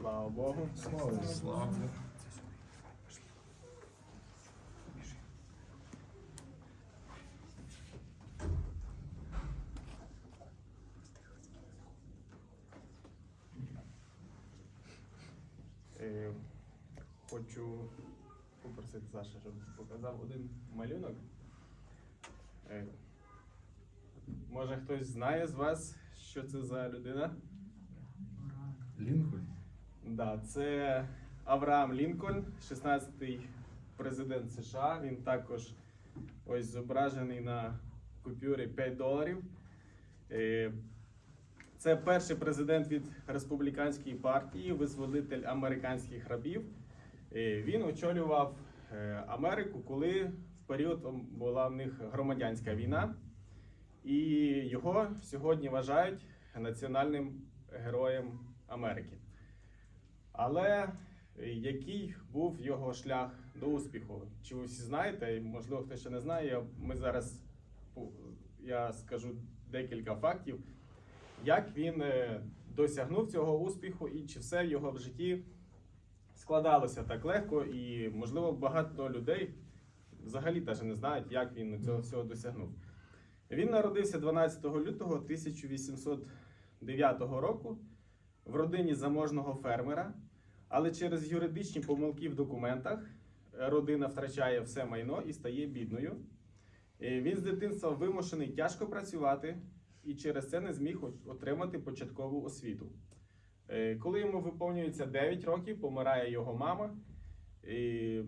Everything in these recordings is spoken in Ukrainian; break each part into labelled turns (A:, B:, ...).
A: Слава Богу.
B: Слава Слава.
A: Е, Хочу попросити Саша, щоб показав один малюнок. Е, Може хтось знає з вас, що це за людина?
B: Лінкольн.
A: Да, це Авраам Лінкольн, 16-й президент США. Він також ось зображений на купюрі 5 доларів. Е, Це перший президент від республіканської партії, визволитель американських рабів. Е, Він очолював е, Америку, коли в період була в них громадянська війна. І його сьогодні вважають національним героєм Америки. Але е, який був його шлях до успіху? Чи ви всі знаєте? І, Можливо, хто ще не знає. я- Ми зараз я скажу декілька фактів, як він е, досягнув цього успіху, і чи все в його в житті складалося так легко, і можливо багато людей взагалі теж не знають, як він цього всього досягнув. Він народився 12 лютого 1809 року в родині заможного фермера, але через юридичні помилки в документах е, родина втрачає все майно і стає бідною. Е, Він з дитинства вимушений тяжко працювати і через це не зміг отримати початкову освіту. Е, Коли йому виповнюється 9 років, помирає його мама. І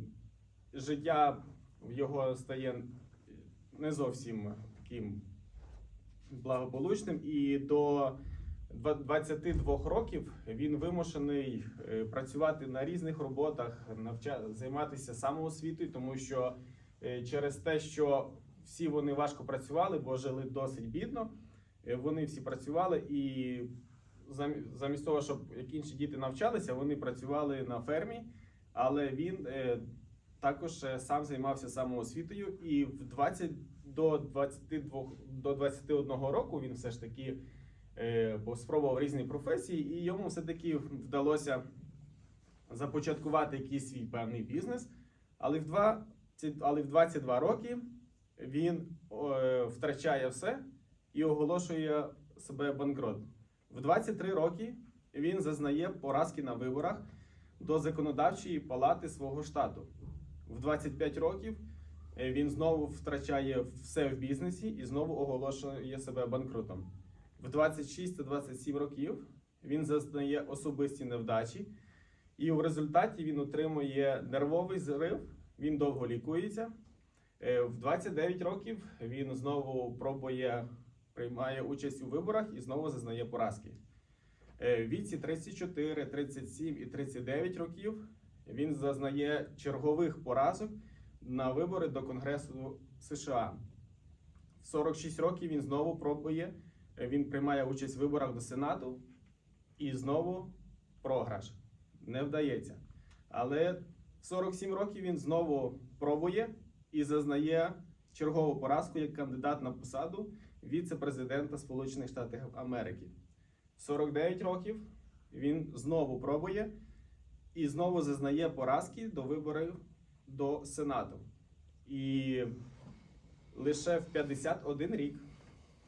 A: життя його стає не зовсім таким благополучним, і до 22 років він вимушений е, працювати на різних роботах, навча... займатися самоосвітою, тому що е, через те, що всі вони важко працювали, бо жили досить бідно, е, вони всі працювали і замі- замість того, щоб як інші діти навчалися, вони працювали на фермі, але він також сам займався самоосвітою. І в 20 до 22 до 21 року він все ж таки бо спробував різні професії, і йому все-таки вдалося започаткувати якийсь свій певний бізнес. Але в, 20, але в 22 роки він е, втрачає все і оголошує себе банкрот. В 23 роки він зазнає поразки на виборах до законодавчої палати свого штату. В 25 років е, він знову втрачає все в бізнесі і знову оголошує себе банкрутом. В 26-27 років він зазнає особисті невдачі, і в результаті він отримує нервовий зрив, він довго лікується. Е, В 29 років він знову пробує, приймає участь у виборах і знову зазнає поразки. Е, В віці 34, 37 і 39 років він зазнає чергових поразок на вибори до Конгресу США. В 46 років він знову пробує, він приймає участь в виборах до Сенату і знову програш. Не вдається. Але в 47 років він знову пробує і зазнає чергову поразку як кандидат на посаду віце-президента Сполучених Штатів Америки. 49 років він знову пробує і знову зазнає поразки до виборів до Сенату. І лише в 51 рік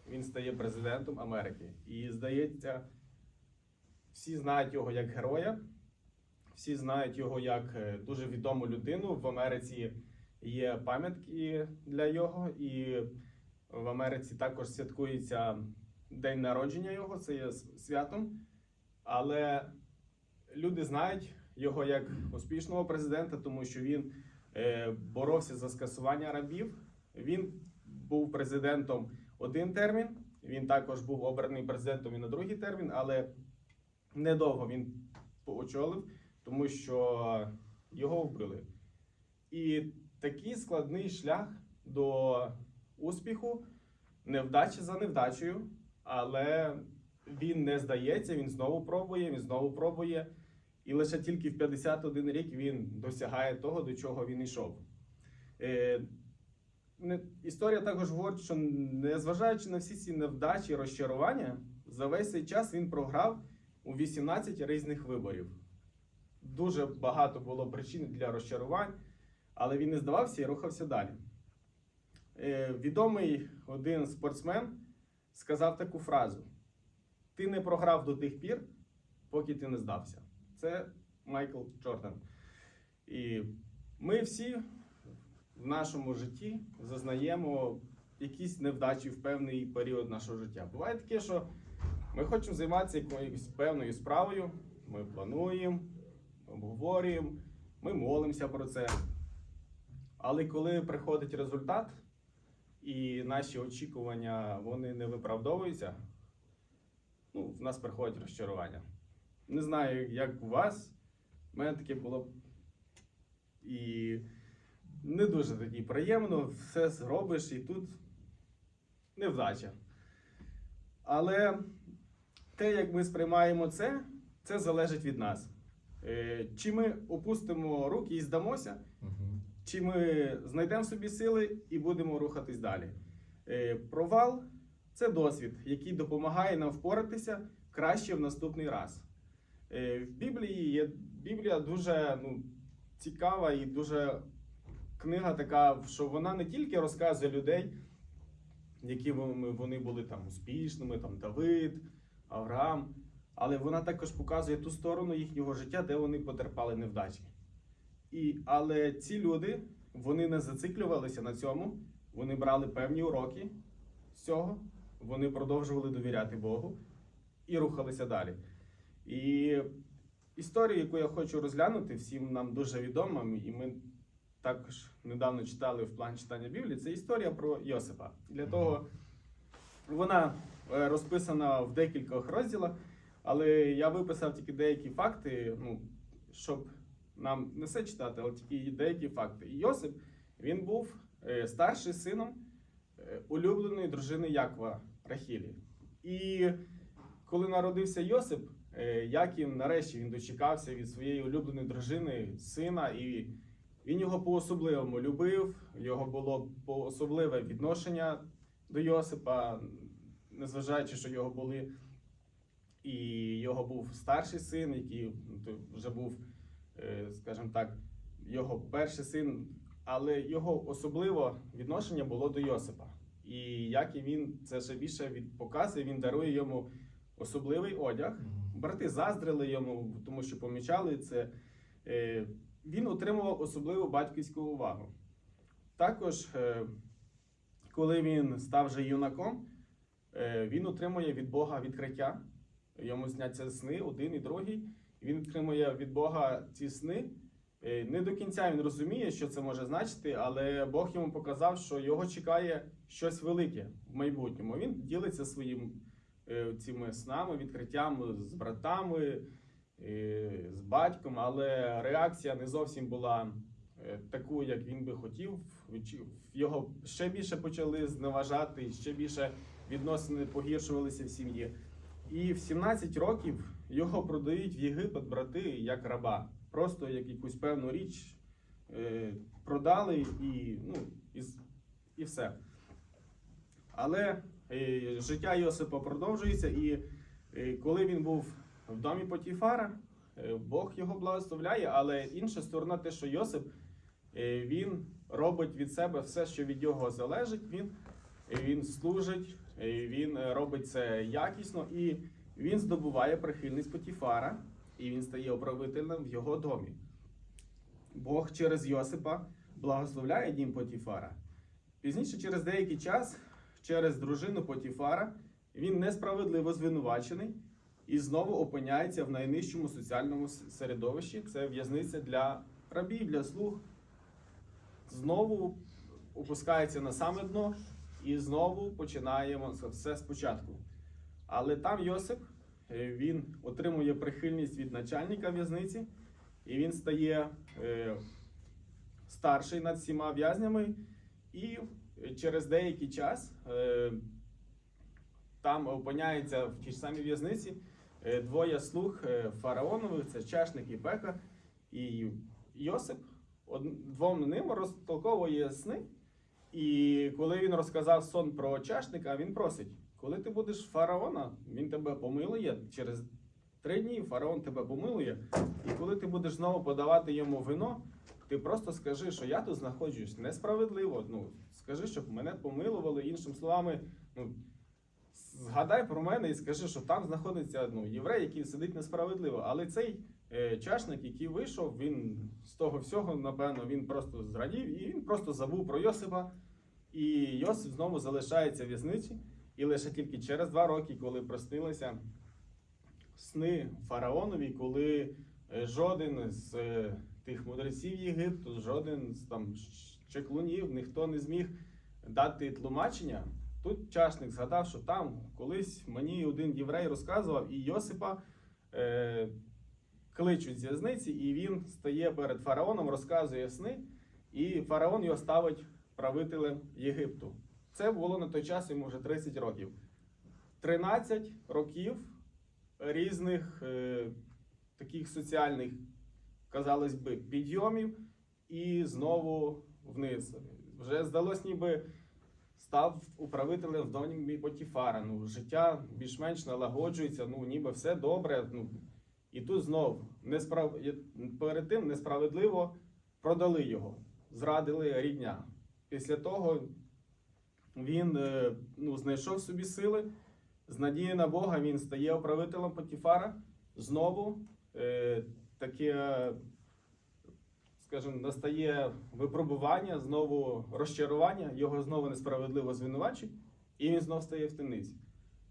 A: він стає президентом Америки. І здається, всі знають його як героя, всі знають його як е, дуже відому людину. В Америці є пам'ятки для його, і в Америці також святкується день народження його, це є святом. Але люди знають його як успішного президента, тому що він е, боровся за скасування рабів. Він був президентом один термін. Він також був обраний президентом і на другий термін, але недовго він очолив, тому що його вбили. І такий складний шлях до успіху, невдача за невдачею, але він не здається, він знову пробує, він знову пробує. І лише тільки в 51 рік він досягає того, до чого він йшов. Історія також говорить, що незважаючи на всі ці невдачі і розчарування, за весь цей час він програв у 18 різних виборів. дуже багато було причин для розчарувань, але він не здавався і рухався далі. Е, Відомий один спортсмен сказав таку фразу: Ти не програв до тих пір, поки ти не здався. Це Майкл Джордан. І ми всі в нашому житті зазнаємо якісь невдачі в певний період нашого життя. Буває таке, що ми хочемо займатися якоюсь певною справою, ми плануємо, обговорюємо, ми молимося про це. Але коли приходить результат, і наші очікування вони не виправдовуються, ну, в нас приходить розчарування. Не знаю, як у вас, в мене таке було. І не дуже тоді приємно, все зробиш і тут невдача. Але те, як ми сприймаємо це, це залежить від нас. Е, Чи ми опустимо руки і здамося,
B: Мгм.
A: чи ми знайдемо собі сили і будемо рухатись далі. Е, Провал це досвід, який допомагає нам впоратися краще в наступний раз. Е, В Біблії є Біблія дуже ну, цікава і дуже книга така, що вона не тільки розказує людей, які вони були там успішними, там Давид, Авраам, але вона також показує ту сторону їхнього життя, де вони потерпали невдачі. І, але ці люди вони не зациклювалися на цьому, вони брали певні уроки з цього, вони продовжували довіряти Богу і рухалися далі. І історію, яку я хочу розглянути, всім нам дуже відома, і ми також недавно читали в план читання Біблії, це історія про Йосипа. Для того вона е, розписана в декількох розділах, але я виписав тільки деякі факти, ну, щоб нам не все читати, але тільки деякі факти. І Йосип він був е, старший сином е, улюбленої дружини Якова Рахілі. І коли народився Йосип, Яків нарешті він дочекався від своєї улюбленої дружини сина, і він його по-особливому любив. Його було по-особливе відношення до Йосипа, незважаючи, що його були. І його був старший син, який ну, вже був, е, скажімо так, його перший син, але його особливе відношення було до Йосипа. І як і він це ще більше від показує, він дарує йому особливий одяг. Брати заздрили йому, тому що помічали це. Він отримував особливу батьківську увагу. Також, е, коли він став вже юнаком, е, він отримує від Бога відкриття. Йому сняться сни, один і другий. Він отримує від Бога ці сни. Е, Не до кінця він розуміє, що це може значити, але Бог йому показав, що його чекає щось велике в майбутньому. Він ділиться своїм е, цими снами, відкриттям з братами, з батьком, але реакція не зовсім була е, таку, як він би хотів. Його ще більше почали зневажати, ще більше відносини погіршувалися в сім'ї. І в 17 років його продають в Єгипет брати як раба. Просто як якусь певну річ е, продали і, ну, і, і все. Але е, життя Йосипа продовжується, і коли він був в домі Потіфара, е, Бог його благословляє, але інша сторона те, що Йосип е, він робить від себе все, що від нього залежить. Він, він служить, е, він робить це якісно і він здобуває прихильність Потіфара, і він стає управителем в його домі. Бог через Йосипа благословляє дім Потіфара. Пізніше, через деякий час, через дружину Потіфара, він несправедливо звинувачений і знову опиняється в найнижчому соціальному середовищі. Це в'язниця для рабів, для слуг. Знову опускається на саме дно і знову починаємо все спочатку. Але там Йосип е, він отримує прихильність від начальника в'язниці, і він стає е, старший над всіма в'язнями. І через деякий час е, там опиняється в тій ж самій в'язниці двоє слуг е, фараонових, це чашник і пека. І Йосип двом ним розтолковує сни. І коли він розказав сон про чашника, він просить: коли ти будеш фараона, він тебе помилує через Три дні фараон тебе помилує, і коли ти будеш знову подавати йому вино, ти просто скажи, що я тут знаходжусь несправедливо. Ну, скажи, щоб мене помилували. Іншими словами, ну, згадай про мене і скажи, що там знаходиться ну, єврей, який сидить несправедливо. Але цей е, чашник, який вийшов, він з того всього, напевно, він просто зрадів і він просто забув про Йосипа. І Йосип знову залишається в в'язниці. І лише тільки через два роки, коли простилися сни фараонові, коли е, жоден з е, тих мудреців Єгипту, жоден з там чеклунів, ніхто не зміг дати тлумачення. Тут чашник згадав, що там колись мені один єврей розказував, і Йосипа е, кличуть з в'язниці, і він стає перед фараоном, розказує сни, і фараон його ставить правителем Єгипту. Це було на той час йому вже 30 років. 13 років різних е, таких соціальних, казалось би, підйомів, і знову вниз. Вже здалось, ніби став управителем в домі Потіфара. Ну, життя більш-менш налагоджується, ну, ніби все добре. Ну, і тут знов несправ... перед тим несправедливо продали його, зрадили рідня. Після того він е, ну, знайшов собі сили, з надії на Бога він стає управителем Потіфара. Знову е, таке, скажімо, настає випробування, знову розчарування, його знову несправедливо звинувачують, і він знов стає в темниці.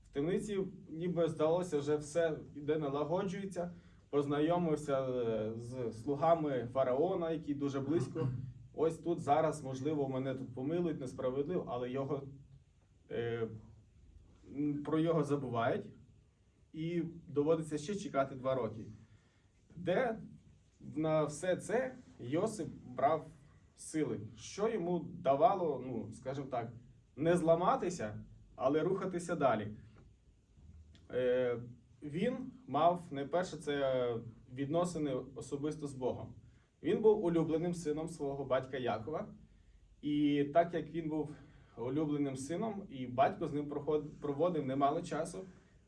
A: В темниці, ніби здалося, вже все іде налагоджується. Познайомився е, з слугами фараона, які дуже близько. Ось тут зараз, можливо, мене тут помилують несправедливо, але його, е, про його забувають, і доводиться ще чекати два роки. Де на все це Йосип брав сили, що йому давало, ну, скажімо так, не зламатися, але рухатися далі. Е, він мав найперше це відносини особисто з Богом. Він був улюбленим сином свого батька Якова. І так як він був улюбленим сином, і батько з ним проводив немало часу,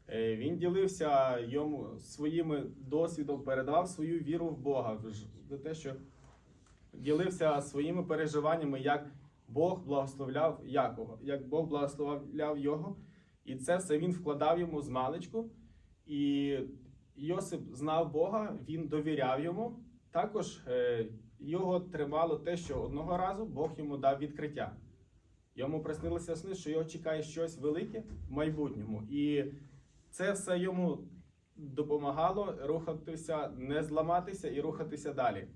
A: е, він ділився йому своїм досвідом, передавав свою віру в Бога, за те, що ділився своїми переживаннями, як Бог благословляв Якова, як Бог благословляв його. І це все він вкладав йому з маличку. І Йосип знав Бога, він довіряв йому. Також е, його тримало те, що одного разу Бог йому дав відкриття. Йому приснилося сни, що його чекає щось велике в майбутньому. І це все йому допомагало рухатися, не зламатися і рухатися далі.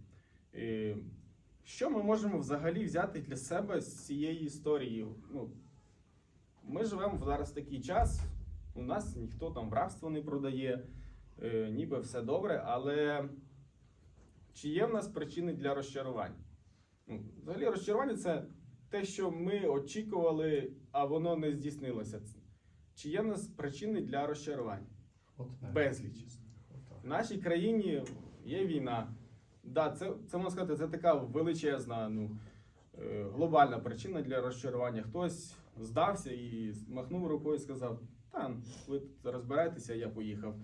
A: Що ми можемо взагалі взяти для себе з цієї історії? Ну, ми живемо зараз в такий час, у нас ніхто там в рабство не продає, е, ніби все добре, але чи є в нас причини для розчарувань? Ну, взагалі, розчарування це те, що ми очікували, а воно не здійснилося. Чи є в нас причини для розчарувань? Безліч. В нашій країні є війна. Да, це, це можна сказати, це така величезна, ну, е, глобальна причина для розчарування. Хтось здався і махнув рукою і сказав: та ви тут розбирайтеся, я поїхав.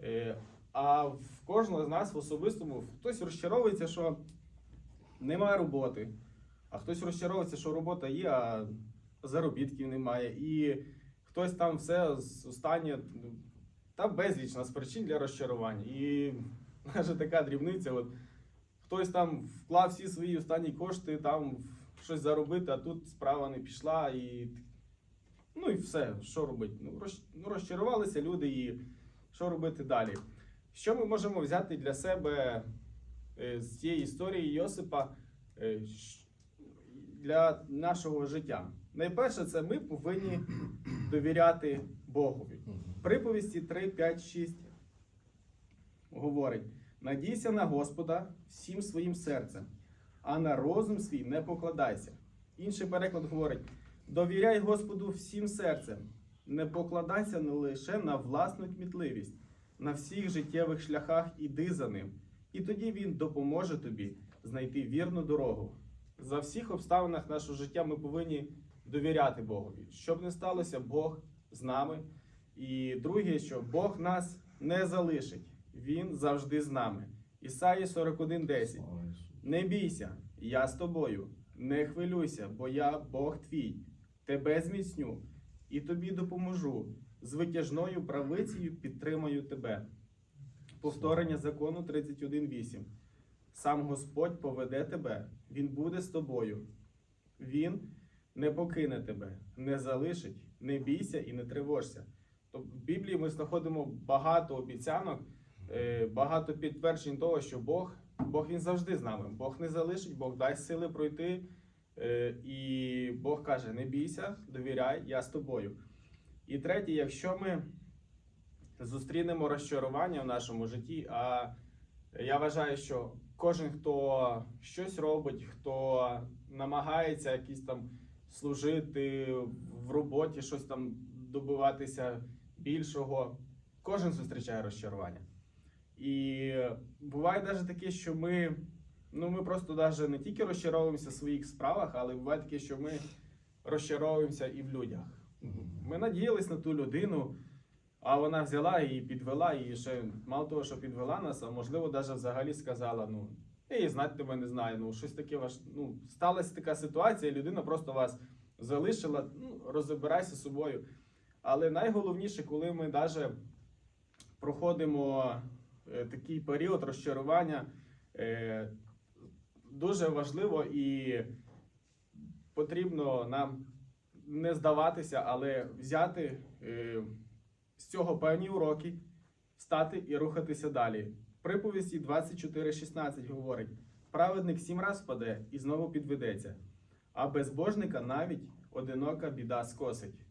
A: Е, А в кожного з нас в особистому хтось розчаровується, що немає роботи, а хтось розчаровується, що робота є, а заробітків немає. І хтось там все останнє ну, та безліч нас причин для розчарувань. І навіть така дрібниця. От, хтось там вклав всі свої останні кошти, там щось заробити, а тут справа не пішла, і ну і все, що робити? Ну, ну, розчарувалися люди, і що робити далі? Що ми можемо взяти для себе е, з цієї історії Йосипа е, для нашого життя? Найперше, це ми повинні довіряти Богові. Приповісті 3, 5, 6 говорить: надійся на Господа всім своїм серцем, а на розум свій не покладайся. Інший переклад говорить: довіряй Господу всім серцем, не покладайся не лише на власну кмітливість, на всіх життєвих шляхах іди за ним, і тоді він допоможе тобі знайти вірну дорогу. За всіх обставинах нашого життя ми повинні довіряти Богові. Щоб не сталося, Бог з нами. І друге, що Бог нас не залишить. Він завжди з нами. Ісаї 41:10. Не бійся, я з тобою. Не хвилюйся, бо я Бог твій. Тебе зміцню і тобі допоможу. З витяжною правицею підтримаю тебе. Повторення закону 31.8. Сам Господь поведе тебе, Він буде з тобою. Він не покине тебе, не залишить, не бійся і не тривожся. Тобто в Біблії ми знаходимо багато обіцянок, багато підтверджень того, що Бог, Бог він завжди з нами. Бог не залишить, Бог дасть сили пройти. Е, І Бог каже: не бійся, довіряй, я з тобою. І третє, якщо ми зустрінемо розчарування в нашому житті, а я вважаю, що кожен, хто щось робить, хто намагається якісь там служити в роботі, щось там добиватися більшого, кожен зустрічає розчарування. І буває навіть таке, що ми, ну, ми просто навіть не тільки розчаровуємося в своїх справах, але буває таке, що ми розчаровуємося і в людях. Ми надіялись на ту людину, а вона взяла і підвела, і ще мало того, що підвела нас, а можливо, навіть взагалі сказала: ну, її знати тебе не знаю. Ну, щось таке ваш. Ну, сталася така ситуація, людина просто вас залишила, ну, розбирайся з собою. Але найголовніше, коли ми навіть проходимо такий період розчарування, е, дуже важливо і потрібно нам не здаватися, але взяти е, з цього певні уроки, встати і рухатися далі. Приповісті 24.16 говорить: праведник сім раз впаде і знову підведеться, а безбожника навіть одинока біда скосить.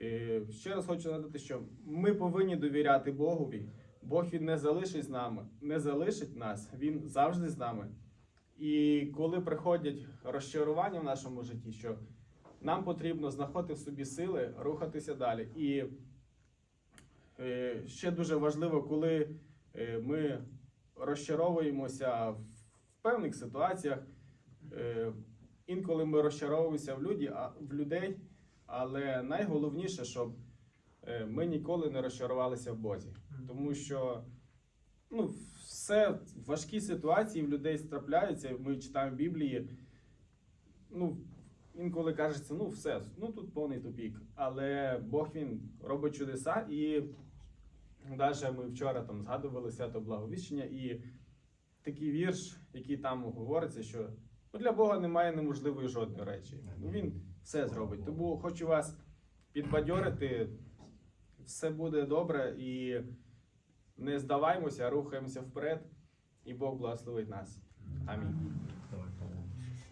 A: Е, Ще раз хочу нагадати, що ми повинні довіряти Богові. Бог він не залишить з нами, не залишить нас, він завжди з нами. І коли приходять розчарування в нашому житті, що нам потрібно знаходити в собі сили, рухатися далі. І е, ще дуже важливо, коли е, ми розчаровуємося в певних ситуаціях. Е, інколи ми розчаровуємося в, людей, але найголовніше, щоб ми ніколи не розчарувалися в Бозі. Тому що ну, все важкі ситуації в людей трапляються. Ми читаємо в Біблії. Ну, інколи кажеться, ну все, ну тут повний тупік. Але Бог він робить чудеса, і навіть ми вчора там згадували свято Благовіщення, і такий вірш, який там говориться, що ну, для Бога немає неможливої жодної речі. Ну, він все зробить. Тому хочу вас підбадьорити, все буде добре і не здаваймося, рухаємося вперед, і Бог благословить нас. Амінь.